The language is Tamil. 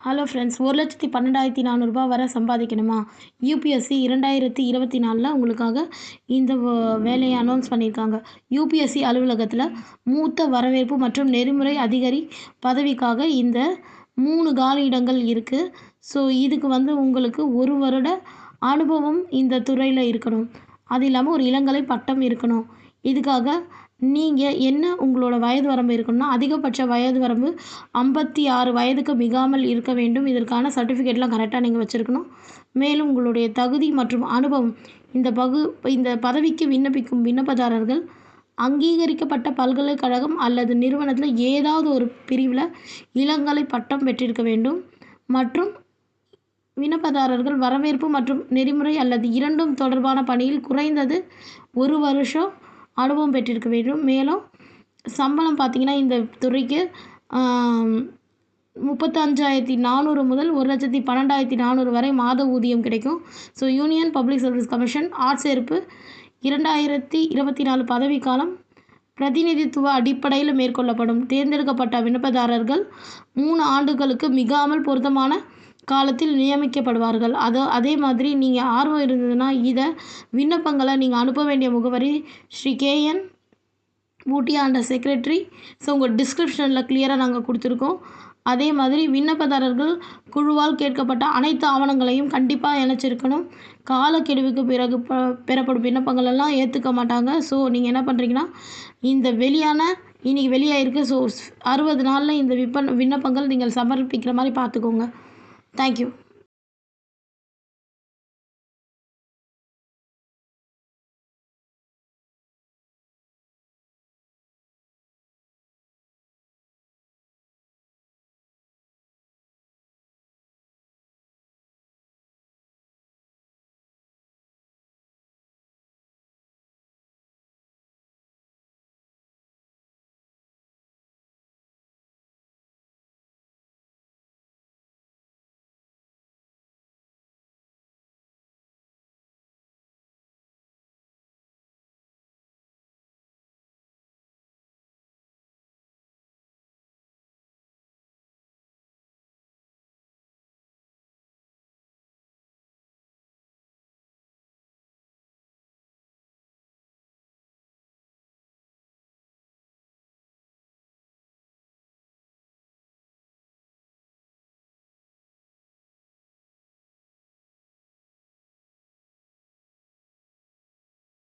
ஹலோ ஃப்ரெண்ட்ஸ் ஒரு லட்சத்தி பன்னெண்டாயிரத்தி நானூறுரூபா வரை சம்பாதிக்கணுமா? யூபிஎஸ்சி இரண்டாயிரத்தி இருபத்தி நாலில் உங்களுக்காக இந்த வேலையை அனௌன்ஸ் பண்ணியிருக்காங்க. யூபிஎஸ்சி அலுவலகத்தில் மூத்த வரவேற்பு மற்றும் நெறிமுறை அதிகாரி பதவிக்காக இந்த மூணு காலியிடங்கள் இருக்குது ஸோ இதுக்கு வந்து உங்களுக்கு ஒரு வருட அனுபவம் இந்த துறையில் இருக்கணும். அது இல்லாமல் ஒரு இளங்கலை பட்டம் இருக்கணும். இதுக்காக நீங்கள் என்ன உங்களோட வயது வரம்பு இருக்கணும்னா அதிகபட்ச வயது வரம்பு ஐம்பத்தி ஆறு வயதுக்கு மிகாமல் இருக்க வேண்டும். இதற்கான சர்டிஃபிகேட்லாம் கரெக்டாக நீங்கள் வச்சுருக்கணும். மேலும் உங்களுடைய தகுதி மற்றும் அனுபவம் இந்த பகு இந்த பதவிக்கு விண்ணப்பிக்கும் விண்ணப்பதாரர்கள் அங்கீகரிக்கப்பட்ட பல்கலைக்கழகம் அல்லது நிறுவனத்தில் ஏதாவது ஒரு பிரிவில் இளங்கலை பட்டம் பெற்றிருக்க வேண்டும். மற்றும் விண்ணப்பதாரர்கள் வரவேற்பு மற்றும் நெறிமுறை அல்லது இரண்டும் தொடர்பான பணியில் குறைந்தது ஒரு வருஷம் அனுபவம் பெற்றிருக்க வேண்டும். மேலும் சம்பளம் பார்த்தீங்கன்னா இந்த துறைக்கு முப்பத்தஞ்சாயிரத்தி நானூறு முதல் ஒரு லட்சத்தி பன்னெண்டாயிரத்தி நானூறு வரை மாத ஊதியம் கிடைக்கும். So Union Public Service Commission ஆட்சேர்ப்பு இரண்டாயிரத்தி இருபத்தி நாலு பதவிக்காலம் பிரதிநிதித்துவ அடிப்படையில் மேற்கொள்ளப்படும். தேர்ந்தெடுக்கப்பட்ட விண்ணப்பதாரர்கள் மூணு ஆண்டுகளுக்கு மிகாமல் பொருத்தமான காலத்தில் நியமிக்கப்படுவார்கள். அதோ அதே மாதிரி நீங்கள் ஆர்வம் இருந்ததுன்னா இதை விண்ணப்பங்களை நீங்கள் அனுப்ப வேண்டிய முகவரி Shri K N Ooty and secretary so உங்கள் டிஸ்கிரிப்ஷனில் கிளியராக நாங்கள் கொடுத்துருக்கோம். அதே மாதிரி விண்ணப்பதாரர்கள் குழுவால் கேட்கப்பட்ட அனைத்து ஆவணங்களையும் கண்டிப்பாக இணைச்சிருக்கணும். காலக்கெடுவுக்கு பிறகு ப- பெறப்படும் விண்ணப்பங்கள் எல்லாம் ஏற்றுக்க மாட்டாங்க. ஸோ நீங்கள் என்ன பண்ணுறீங்கன்னா இந்த வெளியான இன்றைக்கி வெளியாயிருக்கு. ஸோ அறுபது நாளில் இந்த விப்பன் விண்ணப்பங்கள் நீங்கள் சமர்ப்பிக்கிற மாதிரி பார்த்துக்கோங்க Thank you.